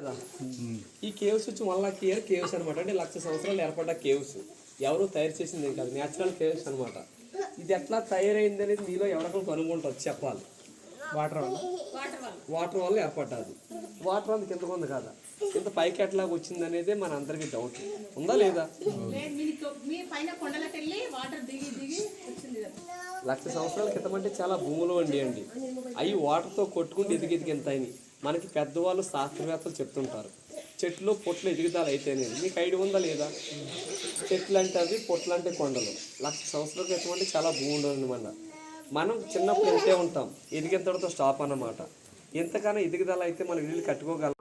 కదా? ఈ కేవ్స్ వచ్చి వన్ లాక్ ఇయర్ కేవ్స్ అనమాట అంటే లక్ష సంవత్సరాలు ఏర్పడ్డ కేవ్స్. ఎవరు తయారు చేసింది కాదు. న్యాచురల్ కేవ్స్ అనమాట ఇది ఎట్లా తయారైంది అనేది మీలో ఎవరికైనా కనుగొంటారు. చెప్పాలి. వాటర్ వల్ల. వాటర్ వల్ల ఏర్పడ్డది. వాటర్ వల్ల కిందకు ఉంది కదా. ఇంత పైకి ఎట్లాగా వచ్చింది అనేది మన అందరికీ డౌట్ ఉందా లేదా? లక్ష సంవత్సరాల క్రితం అంటే చాలా భూములు అండి అండి. అవి వాటర్తో కొట్టుకుంటూ ఎదిగి ఎదిగి ఎంత అయినాయి? మనకి పెద్దవాళ్ళు శాస్త్రవేత్తలు చెప్తుంటారు. చెట్లు పొట్లు ఎదుగుదల అయితేనే మీకు ఐడియా ఉందా లేదా? చెట్లు అంటే అవి పొట్లు అంటే కొండలు. లక్ష సంవత్సరాల క్రితం అంటే చాలా బాగుండదు అనమాట మనం చిన్నప్పుడు ఎంతే ఉంటాం. ఎదిగేంతటితో స్టాప్ అన్నమాట. ఎంతగానో ఎదుగుదల అయితే మనం ఇల్లు కట్టుకోగలం.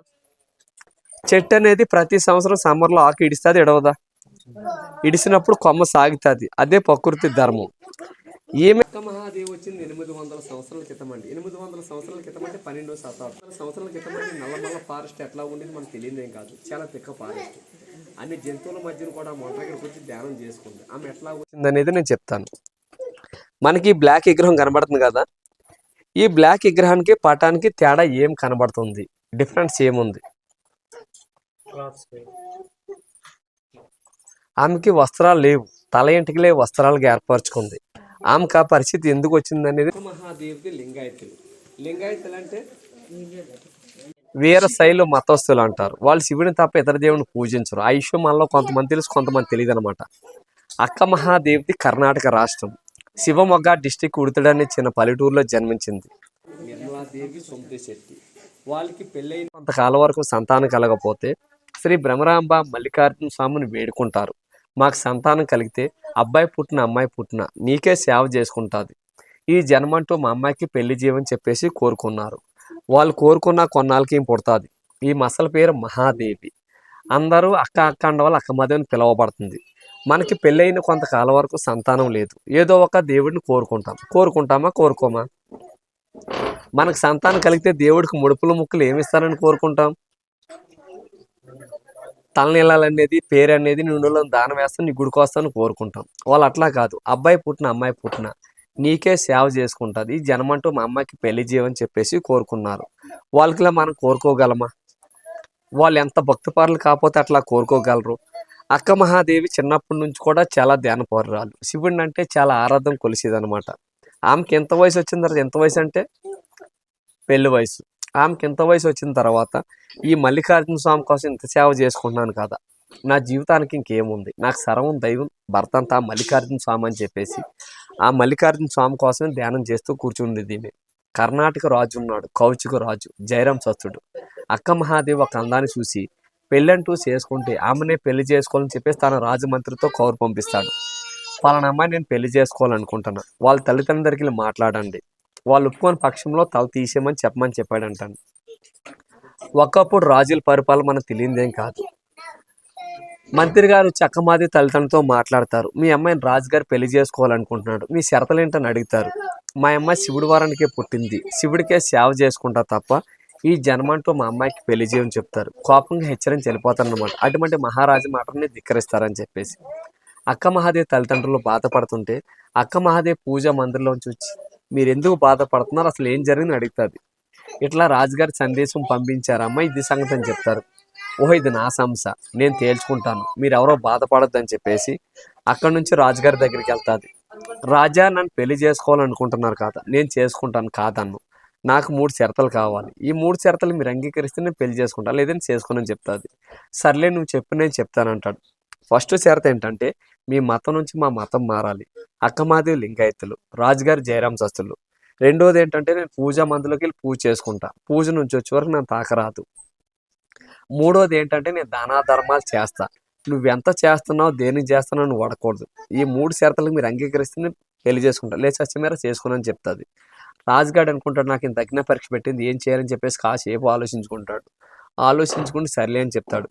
చెట్టు అనేది ప్రతి సంవత్సరం సమ్మర్లో ఆకు ఇడిస్తుంది ఎడవదా? ఇడిసినప్పుడు కొమ్మ సాగుతుంది. అదే ప్రకృతి ధర్మం. ఈమె మహాదేవి వచ్చింది ఎనిమిది వందల సంవత్సరాల క్రితం అండి. ఎనిమిది వందల సంవత్సరాల క్రితం అంటే పన్నెండో శతాబ్దం. సంవత్సరాల క్రితం అంటే నల్లమల్ల ఫారెస్ట్ ఎట్లా ఉండేది మనకు తెలియదు ఏం కాదు. చాలా తిక్క ఫారెస్ట్ అన్ని జంతువుల మధ్యన కూడా మొంట వచ్చి ధ్యానం చేసుకుంది. ఆమె ఎట్లా వచ్చింది అనేది నేను చెప్తాను. మనకి బ్లాక్ విగ్రహం కనబడుతుంది కదా? ఈ బ్లాక్ విగ్రహానికి పటానికి తేడా ఏం కనబడుతుంది? డిఫరెన్స్ ఏముంది? ఆమెకి వస్త్రాలు లేవు. తల ఇంటికి వస్త్రాలకు ఏర్పరచుకుంది. ఆమెకు ఆ పరిస్థితి ఎందుకు వచ్చింది అనేది మహాదేవికి లింగాయతులు. లింగాయతులు అంటే? వీర శైలు మతస్థులు అంటారు. వాళ్ళు శివుని తప్ప ఇతర దేవుని పూజించరు. ఆ విషయం మనలో కొంతమంది తెలుసు కొంతమంది తెలియదు అనమాట అక్క మహాదేవిది కర్ణాటక రాష్ట్రం. శివమొగ్గ డిస్టిక్ ఉడతడనే చిన్న పల్లెటూరులో జన్మించింది. నిర్మలాదేవి వాళ్ళకి పెళ్ళైన కొంతకాలం వరకు సంతానం కలగపోతే శ్రీ భ్రమరాంబ మల్లికార్జున స్వామిని వేడుకుంటారు. మాకు సంతానం కలిగితే అబ్బాయి పుట్టిన అమ్మాయి పుట్టిన నీకే సేవ చేసుకుంటుంది. ఈ జన్మంటూ మా అమ్మాయికి పెళ్ళి జీవని చెప్పేసి కోరుకున్నారు. వాళ్ళు కోరుకున్న కొన్నాళ్ళకి ఏం పుడుతుంది. ఈ మసల పేరు మహాదేవి. అందరూ అక్క అక్క అండ అక్క మాదేవిని పిలువబడుతుంది. మనకి పెళ్ళైన కొంతకాలం వరకు సంతానం లేదు. ఏదో ఒక దేవుడిని కోరుకుంటాం. కోరుకుంటామా? కోరుకోమా? మనకు సంతానం కలిగితే దేవుడికి ముడుపులు ముక్కులు ఏమిస్తారని కోరుకుంటాం? తలనీళ్ళాలనేది పేరు అనేది నుండిలో దానం వేస్తాను నీ గుడికి వస్తాను కోరుకుంటాం. వాళ్ళు అట్లా కాదు. అబ్బాయి పుట్టిన అమ్మాయి పుట్టిన నీకే సేవ చేసుకుంటుంది. ఈ మా అమ్మాయికి పెళ్ళి చేయమని చెప్పేసి కోరుకున్నారు. వాళ్ళకిలా మనం కోరుకోగలమా? వాళ్ళు ఎంత భక్తిపరులు కాకపోతే అట్లా కోరుకోగలరు. అక్క మహాదేవి చిన్నప్పటి నుంచి కూడా చాలా ధ్యాన పౌరురాలు శివుడిని అంటే చాలా ఆరాధన కొలిసేదనమాట ఆమెకి ఎంత వయసు వచ్చిన తర్వాత ఎంత వయసు అంటే? పెళ్ళి వయసు. ఆమెకి ఇంత వయసు వచ్చిన తర్వాత ఈ మల్లికార్జున స్వామి కోసం ఇంత సేవ చేసుకుంటున్నాను కదా నా జీవితానికి ఇంకేముంది? నాకు సర్వం దైవం భర్త అంతా మల్లికార్జున స్వామి అని చెప్పేసి ఆ మల్లికార్జున స్వామి కోసమే ధ్యానం చేస్తూ కూర్చుండేది ఈమె. కర్ణాటక రాజు ఉన్నాడు కౌచిక రాజు జయరాం సత్తుడు. అక్క మహాదేవి ఒక అందాన్ని చూసి పెళ్ళంటూ చేసుకుంటే ఆమెనే పెళ్ళి చేసుకోవాలని చెప్పేసి తన రాజమంత్రితో కౌరు పంపిస్తాడు. పలానా అమ్మాయి నేను పెళ్ళి చేసుకోవాలనుకుంటున్నాను వాళ్ళ తల్లిదండ్రులకి మాట్లాడండి. వాళ్ళు ఒప్పుకొని పక్షంలో తల తీసేయమని చెప్పమని చెప్పాడంటాను ఒకప్పుడు రాజుల పరిపాలన మనకు తెలియదేం కాదు. మంత్రి గారు చక్కమాది తల్లిదండ్రులతో మాట్లాడతారు. మీ అమ్మాయిని రాజుగారు పెళ్ళి చేసుకోవాలనుకుంటున్నాడు. మీ షరతలు ఏంటని అడుగుతారు. మా అమ్మాయి శివుడి వారానికే పుట్టింది. శివుడికే సేవ చేసుకుంటా తప్ప ఈ జన్మంటూ మా అమ్మాయికి పెళ్ళి చేయమని చెప్తారు. కోపంగా హెచ్చరించి వెళ్ళిపోతారనమాట అటువంటి మహారాజు మాటని ధిక్కరిస్తారని చెప్పేసి. అక్క మహాదేవి తల్లిదండ్రులు బాధపడుతుంటే అక్క మహాదేవి పూజ మందిరంలోంచి వచ్చి మీరు ఎందుకు బాధపడుతున్నారు? అసలు ఏం జరిగింది? అడుగుతుంది. ఇట్లా రాజుగారి సందేశం పంపించారమ్మా ఇది సంగతి అని చెప్తారు. ఓహో ఇది నా సంస్థ నేను తేల్చుకుంటాను. మీరు ఎవరో బాధపడొద్దని చెప్పేసి అక్కడ నుంచి రాజుగారి దగ్గరికి వెళ్తాది. రాజా నన్ను పెళ్ళి చేసుకోవాలనుకుంటున్నారు కాదా? నేను చేసుకుంటాను కాదన్ను. నాకు మూడు చెరతలు కావాలి. ఈ మూడు చెరతలు మీరు అంగీకరిస్తే నేను పెళ్ళి చేసుకుంటాను లేదని చేసుకోనని చెప్తాది. సర్లే నువ్వు చెప్పు నేను చెప్తానంటాడు ఫస్ట్ చేరత ఏంటంటే మీ మతం నుంచి మా మతం మారాలి. అక్కమాదేవి లింగాయతులు రాజుగారి జయరాం సస్తులు రెండోది ఏంటంటే నేను పూజా మందులోకి వెళ్ళి పూజ చేసుకుంటా. పూజ నుంచి వచ్చే వరకు నేను తాకరాదు మూడోది ఏంటంటే నేను దానా ధర్మాలు చేస్తా. నువ్వు ఎంత చేస్తున్నావు దేనికి చేస్తున్నావు నువ్వు వాడకూడదు. ఈ మూడు షరతులకు మీరు అంగీకరిస్తే నేను పెళ్ళి చేసుకుంటా. లేదు సత్యమేర చేసుకున్నాను చెప్తుంది. రాజుగాడు అనుకుంటాడు నాకు ఇంత తగిన పరీక్ష పెట్టింది ఏం చేయాలని చెప్పేసి కాసేపు ఆలోచించుకుంటాడు. ఆలోచించుకుంటే సర్లే అని చెప్తాడు.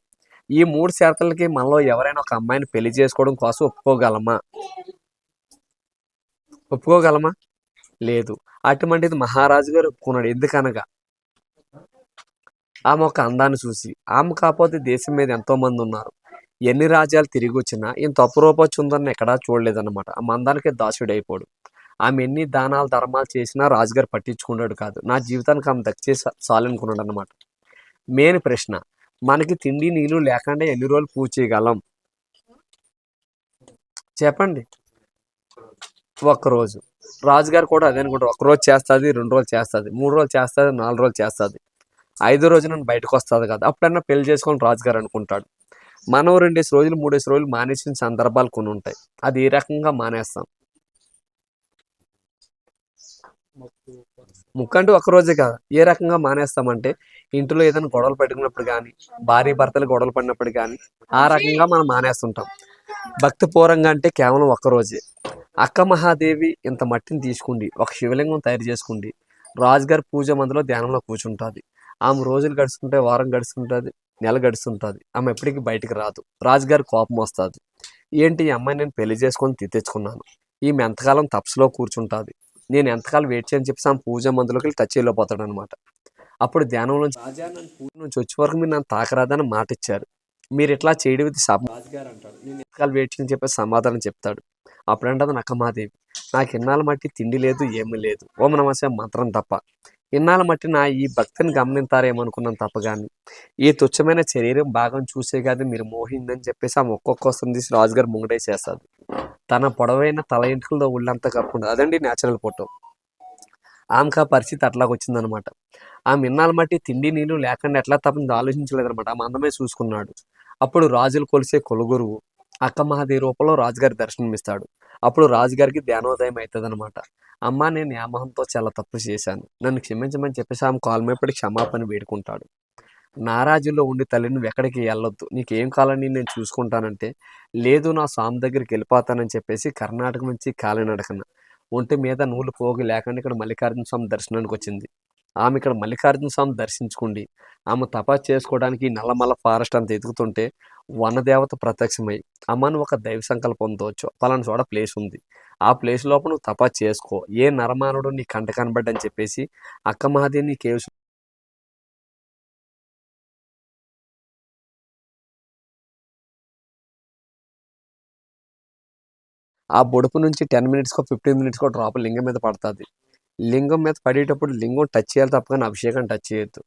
ఈ మూడు షరతులకి మనలో ఎవరైనా ఒక అమ్మాయిని పెళ్ళి చేసుకోవడం కోసం ఒప్పుకోగలమా? ఒప్పుకోగలమా? లేదు. అటువంటిది మహారాజు గారు ఒప్పుకున్నాడు. ఎందుకనగా ఆమె ఒక అందాన్ని చూసి ఆమె కాకపోతే దేశం మీద ఎంతో మంది ఉన్నారు. ఎన్ని రాజ్యాలు తిరిగి వచ్చినా ఇంత అపురూపచ్చు ఉందని ఎక్కడా చూడలేదన్నమాట. ఆ మందానికి దాసుడు అయిపోడు ఆమె ఎన్ని దానాలు ధర్మాలు చేసినా రాజుగారు పట్టించుకున్నాడు కాదు. నా జీవితానికి ఆమె దక్కే చాలనుకున్నాడు అనమాట మెయిన్ ప్రశ్న మనకి తిండి నీళ్ళు లేకుండా ఎన్ని రోజులు పూజ చేయగలం? చెప్పండి. ఒక్కరోజు. రాజుగారు కూడా అదే అనుకుంటారు. ఒక రోజు చేస్తుంది రెండు రోజులు చేస్తుంది మూడు రోజులు చేస్తుంది నాలుగు రోజులు చేస్తుంది. ఐదో రోజు నన్ను బయటకు వస్తుంది కదా. అప్పుడన్నా పెళ్ళి చేసుకొని రాజుగారు అనుకుంటాడు. మనం రెండేసి రోజులు మూడేసి రోజులు మానేసిన సందర్భాలు కొన్ని ఉంటాయి. అది ఏ రకంగా మానేస్తాం? మొక్కు ముక్కంటూ ఒక రోజే కాదు. ఏ రకంగా మానేస్తామంటే ఇంట్లో ఏదైనా గొడవలు పెట్టుకున్నప్పుడు కానీ భార్య భర్తలు గొడవలు పడినప్పుడు కానీ ఆ రకంగా మనం మానేస్తుంటాం. భక్తి పూర్వంగా అంటే కేవలం ఒక్క రోజే. అక్క మహాదేవి ఇంత మట్టిని తీసుకుండి ఒక శివలింగం తయారు చేసుకుండి రాజుగారి పూజ మందులో ధ్యానంలో కూర్చుంటుంది. ఆమె రోజులు గడుస్తుంటే వారం గడుస్తుంటుంది నెల గడుస్తుంటుంది. ఆమె ఎప్పటికీ బయటికి రాదు. రాజుగారి కోపం వస్తుంది. ఏంటి ఈ అమ్మాయి నేను పెళ్ళి చేసుకొని తెచ్చుకున్నాను. ఈమె ఎంతకాలం తప్స్లో కూర్చుంటుంది. నేను ఎంతకాలం వెయిట్ చేయని చెప్పేసి ఆమె పూజ మందులోకి వెళ్ళి టచ్ వెళ్ళిపోతాడు అనమాట అప్పుడు ధ్యానం నుంచి రాజా నన్ను నుంచి వచ్చే వరకు మీరు నన్ను తాకరాదని మాట ఇచ్చారు మీరు ఇట్లా చేయడం ఇది రాజుగారు అంటాడు నేను వెయిట్ చేయని చెప్పేసి సమాధానం చెప్తాడు. అప్పుడు అంటది నక్కమాదేవి నాకు ఇన్నాళ్ళ మట్టి తిండి లేదు ఏమీ లేదు. ఓం నమస్తే మంత్రం తప్ప. ఇన్నాళ్ళ మట్టి నా ఈ భక్తిని గమనింతారేమనుకున్నాను తప్ప కానీ ఈ తుచ్చమైన శరీరం భాగం చూసే కాదు మీరు మోహిందని చెప్పేసి ఆమె ఒక్కొక్క వస్తుంది తీసి రాజుగారు ముంగడేసేస్తుంది తన పొడవైన తల ఇంటికలతో ఒళ్ళంతా కప్పుకుంటుంది. అదండి న్యాచురల్ ఫోటో. ఆమెకు ఆ పరిస్థితి అట్లాగ వచ్చిందనమాట. ఆమె ఇన్నాళ్ళ మట్టి తిండి నీళ్ళు లేకుండా ఎట్లా తప్పని ఆలోచించలేదనమాట. ఆమె అందమే చూసుకున్నాడు. అప్పుడు రాజులు కొలిసే కొలుగురువు అక్క మహాదేవి రూపంలో రాజుగారి దర్శనం ఇస్తాడు అప్పుడు రాజుగారికి ధ్యానోదయం అవుతుంది అనమాట అమ్మ నేను యామహంతో చాలా తప్పు చేశాను. నన్ను క్షమించమని చెప్పేసి ఆమె కాలమేపటి క్షమాపణ వేడుకుంటాడు. నారాజుల్లో ఉండి తల్లి నువ్వు ఎక్కడికి వెళ్ళొద్దు నీకేం కావాలని నేను చూసుకుంటానంటే లేదు నా స్వామి దగ్గరికి వెళ్ళిపోతానని చెప్పేసి కర్ణాటక నుంచి కాలినడకన ఒంటి మీద నూలు పోగి లేకుండా ఇక్కడ మల్లికార్జున స్వామి దర్శనానికి వచ్చింది. ఆమె ఇక్కడ మల్లికార్జున స్వామి దర్శించుకుండి. ఆమె తపా చేసుకోవడానికి నల్లమల్ల ఫారెస్ట్ అంత ఎదుగుతుంటే వనదేవత ప్రత్యక్షమై అమ్మను ఒక దైవ సంకల్పం పొందవచ్చు పలానా చోట ప్లేస్ ఉంది. ఆ ప్లేస్ లోపల నువ్వు తపా చేసుకో. ఏ నరమానుడు నీ కంట కనబడ్డని చెప్పేసి అక్క మహాదేవి నీ ఆ బొడుపు నుంచి టెన్ మినిట్స్కో ఫిఫ్టీన్ మినిట్స్కో డ్రాప్ లింగం మీద పడుతుంది. లింగం మీద పడేటప్పుడు లింగం టచ్ చేయాలి తప్ప కానీ అభిషేకం టచ్ చేయొద్దు.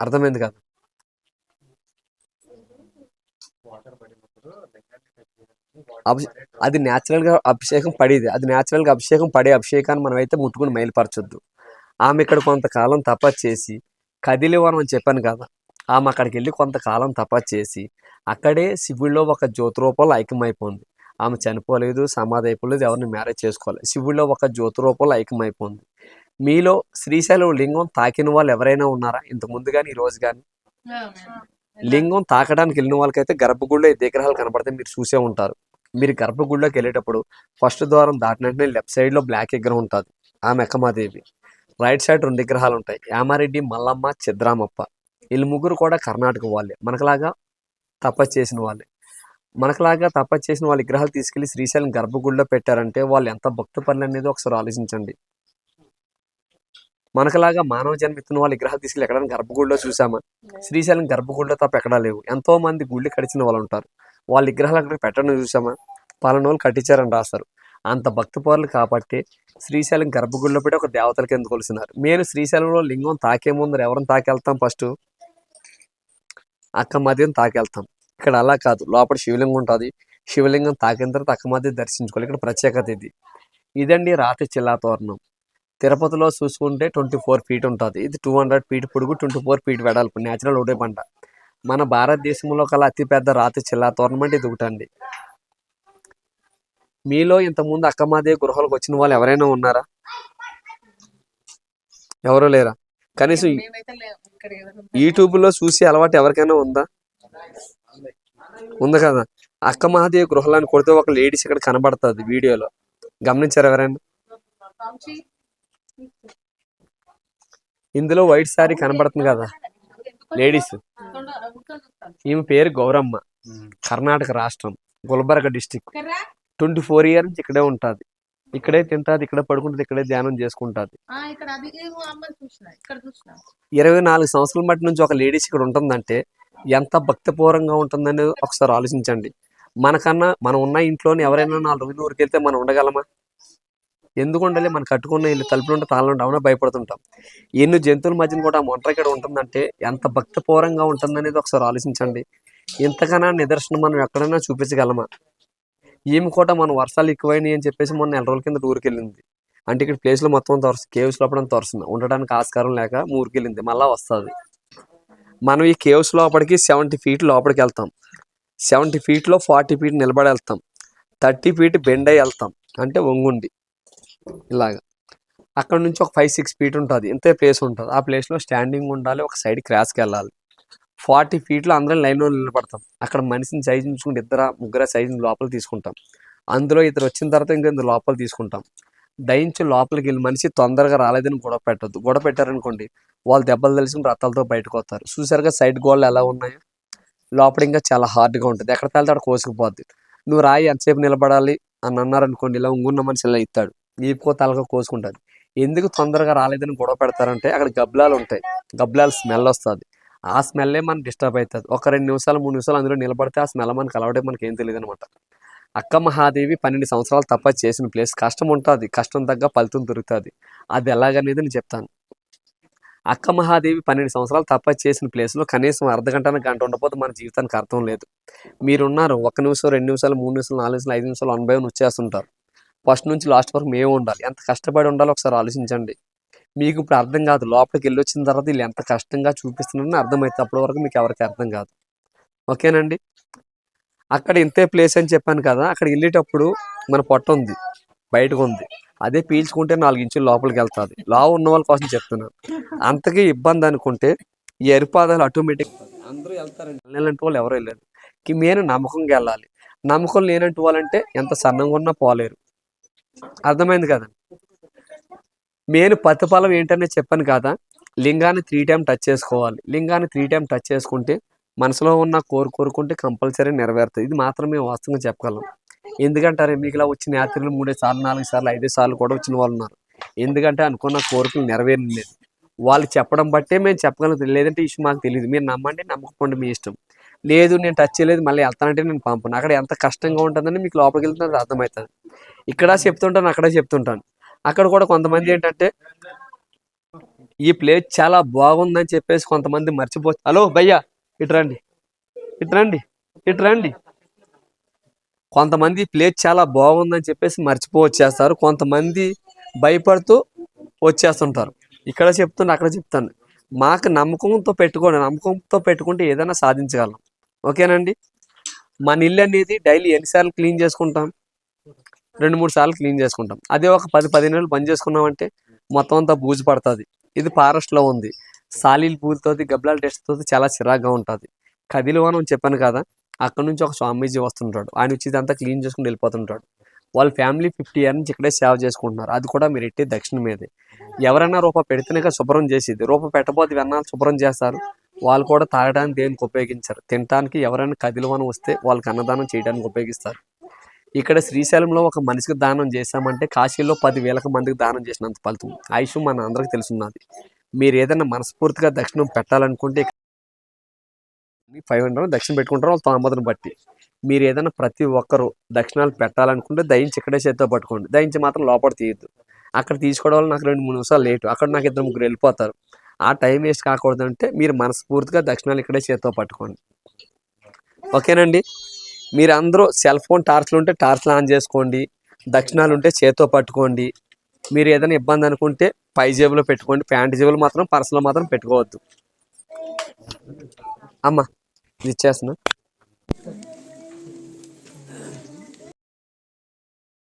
అర్థమైంది కదా? అభిషే- అది న్యాచురల్గా అభిషేకం పడేది. అది న్యాచురల్గా అభిషేకం పడే అభిషేకాన్ని మనం అయితే ముట్టుకుని మైలుపరచొద్దు. ఆమె ఇక్కడ కొంతకాలం తపస్సు చేసి కదిలివరం అని చెప్పాను కదా? ఆమె అక్కడికి వెళ్ళి కొంతకాలం తపస్సు చేసి అక్కడే శివుడిలో ఒక జ్యోతి రూపంలో ఐక్యమైపోయింది ఆమె చనిపోలేదు సమాధి అయిపోలేదు ఎవరిని మ్యారేజ్ చేసుకోలేదు శివుడిలో ఒక జ్యోతి రూపంలో ఐక్యమైపోయింది మీలో శ్రీశైలం లింగం తాకిన వాళ్ళు ఎవరైనా ఉన్నారా? ఇంతకు ముందు కానీ ఈ రోజు కానీ లింగం తాకడానికి వెళ్ళిన వాళ్ళకైతే గర్భగుడిలో ఈ విగ్రహాలు కనబడితే మీరు చూసే ఉంటారు. మీరు గర్భగుడిలోకి వెళ్ళేటప్పుడు ఫస్ట్ ద్వారం దాటిన వెంటనే లెఫ్ట్ సైడ్లో బ్లాక్ విగ్రహం ఉంటుంది ఆమె ఎక్కమాదేవి రైట్ సైడ్ రెండు విగ్రహాలు ఉంటాయి యామారెడ్డి మల్లమ్మ చిద్రామప్ప. వీళ్ళు ముగ్గురు కూడా కర్ణాటక వాళ్ళే మనకులాగా తపస్సు చేసిన వాళ్ళే. మనకులాగా తప్ప చేసిన వాళ్ళ విగ్రహాలు తీసుకెళ్ళి శ్రీశైలం గర్భగుడిలో పెట్టారంటే వాళ్ళు ఎంత భక్తి పనులు అనేది ఒకసారి ఆలోచించండి. మనకులాగా మానవ జన్మ ఇస్తున్న వాళ్ళ విగ్రహాలు తీసుకెళ్ళి ఎక్కడైనా గర్భగుడిలో చూసామా? శ్రీశైలం గర్భగుడిలో తప్ప ఎక్కడా లేవు. ఎంతో మంది గుళ్ళు కడిచిన వాళ్ళు ఉంటారు. వాళ్ళ విగ్రహాలు అక్కడ పెట్టడం చూసామా? పలానా వాళ్ళు కట్టించారని రాస్తారు. అంత భక్తి పౌరులు కాబట్టి శ్రీశైలం గర్భగుడిలో పెట్టి ఒక దేవతల కింద కొలుస్తున్నారు. నేను శ్రీశైలంలో లింగం తాకే ముందర ఎవరిని తాకెళ్తాం ఫస్ట్? అక్క మధ్యని తాకెళ్తాం. ఇక్కడ అలా కాదు. లోపల శివలింగం ఉంటుంది. శివలింగం తాకిన తర్వాత అక్క మధ్య దర్శించుకోవాలి. ఇక్కడ ప్రత్యేకత ఇది. ఇదండి రాతి చిల్లా తోరణం తిరుపతిలో చూసుకుంటే ట్వంటీ ఫోర్ ఫీట్ ఉంటుంది. ఇది టూ హండ్రెడ్ ఫీట్ పొడుగు ట్వంటీ ఫోర్ ఫీట్ వెడల్పు. న్యాచురల్ ఒకటే పంట. మన భారతదేశంలో కల్లా అతిపెద్ద రాతి చిల్లా టోర్నమెంట్ ఇది ఒకటండి. మీలో ఇంతకుముందు అక్కమాదేవి గృహాలకు వచ్చిన వాళ్ళు ఎవరైనా ఉన్నారా? ఎవరు లేరా? కనీసం మేమైతే లేవు ఇక్కడ ఎవరు యూట్యూబ్లో చూసి అలవాటు ఎవరికైనా ఉందా? ఉంది కదా. అక్క మహాదేవి గృహాలను కొడితే ఒక లేడీస్ ఇక్కడ కనబడుతుంది వీడియోలో. గమనించారు ఎవరైనా? ఇందులో వైట్ సారీ కనబడుతుంది కదా. లేడీస్. ఈమె పేరు గౌరమ్మ. కర్ణాటక రాష్ట్రం Gulbarga district. Twenty four year నుంచి ఇక్కడే ఉంటుంది. ఇక్కడే తింటుంది ఇక్కడే పడుకుంటుంది ఇక్కడే ధ్యానం చేసుకుంటుంది. ఇరవై నాలుగు సంవత్సరాల మట్టి నుంచి ఒక లేడీస్ ఇక్కడ ఉంటుందంటే ఎంత భక్తిపూర్వంగా ఉంటుందనేది ఒకసారి ఆలోచించండి. మనకన్నా మనం ఉన్న ఇంట్లోని ఎవరైనా నాలుగు రోజులు ఊరికెళ్తే మనం ఉండగలమా? ఎందుకు ఉండాలి? మనం కట్టుకున్న ఇల్లు తలుపులు ఉంటే తాళం ఉంటే అవునా? భయపడుతుంటాం. ఎన్ని జంతువుల మధ్యన కూడా ఒంటరికడ ఇక్కడ ఉంటుందంటే ఎంత భక్తిపూర్వంగా ఉంటుందనేది ఒకసారి ఆలోచించండి. ఇంతకన్నా నిదర్శనం మనం ఎక్కడైనా చూపించగలమా? ఈమె కూడా మనం వర్షాలు ఎక్కువైనాయి అని చెప్పేసి మొన్న నెల రోజుల కింద ఊరికి వెళ్ళింది అంటే ఇక్కడ ప్లేస్లో మొత్తం తొరసు కేవ్స్ లోపల తొరసింది ఉండడానికి ఆస్కారం లేక ఊరికి వెళ్ళింది వస్తుంది. మనం ఈ కేవ్స్ లోపలికి సెవెంటీ ఫీట్ లోపలికి వెళ్తాం. సెవెంటీ ఫీట్లో ఫార్టీ ఫీట్ నిలబడి వెళ్తాం. థర్టీ ఫీట్ బెండ్ అయి వెళ్తాం. అంటే వంగుండి ఇలాగా. అక్కడ నుంచి ఒక ఫైవ్ సిక్స్ ఫీట్ ఉంటుంది. ఇంతే ప్లేస్ ఉంటుంది. ఆ ప్లేస్లో స్టాండింగ్ ఉండాలి. ఒక సైడ్ క్రాస్కి వెళ్ళాలి. ఫార్టీ ఫీట్లో అందరం లైన్లో నిలబడతాం. అక్కడ మనిషిని సైజ్ ఉంచుకుంటే ఇద్దరు ముగ్గురు సైజుని లోపల తీసుకుంటాం. అందులో ఇద్దరు వచ్చిన తర్వాత ఇంకా ఇంత లోపల తీసుకుంటాం. దయించి లోపలికి వెళ్ళి మనిషి తొందరగా రాలేదని గొడవ పెట్టద్దు. గొడవ పెట్టారనుకోండి వాళ్ళు దెబ్బలు తెలిసిన రత్తాలతో బయటకు వస్తారు చూసారుగా సైడ్ గోళ్ళు ఎలా ఉన్నాయో? లోపల ఇంకా చాలా హార్డ్గా ఉంటుంది. ఎక్కడ తేలితే అక్కడ కోసుకుపోద్ది. నువ్వు రాయి ఎంతసేపు నిలబడాలి? అని అన్నారు అనుకోండి ఇలా ఉంగున్న మనిషి ఇలా ఇస్తాడు. ఈపుకో తలగా కోసుకుంటుంది ఎందుకు తొందరగా రాలేదని గొడవ పెడతారంటే అక్కడ గబ్లాలు ఉంటాయి. గబ్లాలు స్మెల్ వస్తుంది. ఆ స్మెల్లే మనకి డిస్టర్బ్ అవుతుంది ఒక రెండు నిమిషాలు మూడు నిమిషాలు అందులో నిలబడితే ఆ స్మెల్ మనకి అలవాటే మనకి ఏం తెలియదు అనమాట అక్క మహాదేవి పన్నెండు సంవత్సరాలు తప్ప చేసిన ప్లేస్ కష్టం ఉంటుంది కష్టం తగ్గ ఫలితం దొరుకుతుంది. అది ఎలాగనేది నేను చెప్తాను. అక్క మహాదేవి పన్నెండు సంవత్సరాలు తప్ప చేసిన ప్లేస్లో కనీసం అర్ధ గంట గంట ఉండకపోతే మన జీవితానికి అర్థం లేదు. మీరున్నారు ఒక నిమిషం రెండు నిమిషాలు మూడు నిమిషాలు నాలుగు నిమిషాలు ఐదు నిమిషాలు వన్ బై వన్ వచ్చేస్తుంటారు. ఫస్ట్ నుంచి లాస్ట్ వరకు మేము ఉండాలి. ఎంత కష్టపడి ఉండాలో ఒకసారి ఆలోచించండి. మీకు ఇప్పుడు అర్థం కాదు లోపలికి వెళ్ళి వచ్చిన తర్వాత వీళ్ళు ఎంత కష్టంగా చూపిస్తున్నారని అర్థమవుతుంది అప్పటి వరకు మీకు ఎవరికి అర్థం కాదు. ఓకేనండి? అక్కడ ఇంతే ప్లేస్ అని చెప్పాను కదా అక్కడ వెళ్ళేటప్పుడు మన పొట్ట ఉంది బయటకు ఉంది. అదే పీల్చుకుంటే నాలుగు ఇంచులు లోపలికి వెళ్తుంది. లావు ఉన్న వాళ్ళ కోసం చెప్తున్నాను అంతకీ ఇబ్బంది అనుకుంటే ఈ అరిపాదాలు ఆటోమేటిక్ అందరూ వెళ్తారండి. వెళ్ళాలంటే వాళ్ళు ఎవరు వెళ్ళారు. నేను నమ్మకంగా వెళ్ళాలి. నమ్మకం లేనంటూ వాళ్ళంటే ఎంత సన్నంగా ఉన్నా పోలేరు. అర్థమైంది కదా? నేను పతిఫలం ఏంటనే చెప్పాను కదా లింగాన్ని త్రీ టైం టచ్ చేసుకోవాలి. లింగాన్ని త్రీ టైం టచ్ చేసుకుంటే మనసులో ఉన్న కోరు కోరుకుంటే కంపల్సరీ నెరవేరుతుంది ఇది మాత్రం మేము వాస్తవంగా చెప్పగలం. ఎందుకంటారు? మీకు ఇలా వచ్చిన యాత్రలు మూడే సార్లు నాలుగు సార్లు ఐదే సార్లు కూడా వచ్చిన వాళ్ళు ఉన్నారు. ఎందుకంటే అనుకున్న కోరికలు నెరవేరలేదు. వాళ్ళు చెప్పడం బట్టే మేము చెప్పగలం. లేదంటే ఇష్యూ మాకు తెలియదు మీరు నమ్మండి నమ్మకపోండి మీ ఇష్టం. లేదు నేను టచ్ చేయలేదు మళ్ళీ వెళ్తానంటే నేను పంపను. అక్కడ ఎంత కష్టంగా ఉంటుందని మీకు లోపలికి వెళ్తున్నది అర్థమవుతుంది. ఇక్కడ చెప్తుంటాను అక్కడ చెప్తుంటాను. అక్కడ కూడా కొంతమంది ఏంటంటే ఈ ప్లేస్ చాలా బాగుందని చెప్పేసి కొంతమంది మర్చిపో హలో భయ్యా! ఇటు రండి. ఇటు రండి. ఇటు రండి. కొంతమంది ప్లేస్ చాలా బాగుందని చెప్పేసి మర్చిపో వచ్చేస్తారు కొంతమంది భయపడుతూ వచ్చేస్తుంటారు. ఇక్కడ చెప్తున్నా అక్కడ చెప్తాను. మాకు నమ్మకంతో పెట్టుకోండి నమ్మకంతో పెట్టుకుంటే ఏదైనా సాధించగలం. ఓకేనండి? మన ఇల్లు అనేది డైలీ ఎన్నిసార్లు క్లీన్ చేసుకుంటాం? రెండు మూడు సార్లు క్లీన్ చేసుకుంటాం. అదే ఒక పది పదిహేను నెలలు బంద్ చేసుకున్నామంటే మొత్తం అంతా బూజు పడుతుంది. ఇది ఫారెస్ట్లో ఉంది. సాలీల పూలతోటి గబ్లాల టెస్ట్తో చాలా చిరాగ్గా ఉంటుంది. కదిలివనం అని చెప్పాను కదా అక్కడ నుంచి ఒక స్వామీజీ వస్తుంటాడు. ఆయన వచ్చి ఇదంతా క్లీన్ చేసుకుని వెళ్ళిపోతుంటాడు. వాళ్ళ ఫ్యామిలీ ఫిఫ్టీ ఇయర్ నుంచి ఇక్కడే సేవ చేసుకుంటున్నారు. అది కూడా మీరు ఎట్టి దక్షిణ మీదే. ఎవరైనా రూప పెడితేనే కదా శుభ్రం చేసేది. రూప పెట్టబోతే వెన్నాలు శుభ్రం చేస్తారు. వాళ్ళు కూడా తాగడానికి దేనికి ఉపయోగించారు. తినడానికి ఎవరైనా కదిలివనం వస్తే వాళ్ళకి అన్నదానం చేయడానికి ఉపయోగిస్తారు. ఇక్కడ శ్రీశైలంలో ఒక మనిషికి దానం చేశామంటే కాశీలో పదివేలకు మందికి దానం చేసినంత ఫలితం. ఆయుష్ మన అందరికి తెలుసున్నది. మీరు ఏదైనా మనస్ఫూర్తిగా దక్షిణం పెట్టాలనుకుంటే ఫైవ్ హండ్రెడ్ దక్షిణ పెట్టుకుంటారు వాళ్ళ తామతను బట్టి. మీరు ఏదైనా ప్రతి ఒక్కరు దక్షిణాలు పెట్టాలనుకుంటే దయించి ఇక్కడే చేతితో పట్టుకోండి. దయించి మాత్రం లోపల తీయద్దు. అక్కడ తీసుకోవడం వల్ల నాకు రెండు మూడు నిమిషాలు లేటు. అక్కడ నాకు ఇద్దరు ముగ్గురు వెళ్ళిపోతారు. ఆ టైం వేస్ట్ కాకూడదు అంటే మీరు మనస్ఫూర్తిగా దక్షిణాలు ఇక్కడే చేతితో పట్టుకోండి. ఓకేనండి? మీరు అందరూ సెల్ ఫోన్ టార్చ్లు ఉంటే టార్చ్లు ఆన్ చేసుకోండి. దక్షిణాలు ఉంటే చేత్తో పట్టుకోండి. మీరు ఏదైనా ఇబ్బంది అనుకుంటే పై జేబులో పెట్టుకోండి. ప్యాంట్ జేబులు మాత్రం పర్సులో మాత్రం పెట్టుకోవద్దు. అమ్మా ఇది ఇచ్చేస్తున్నా.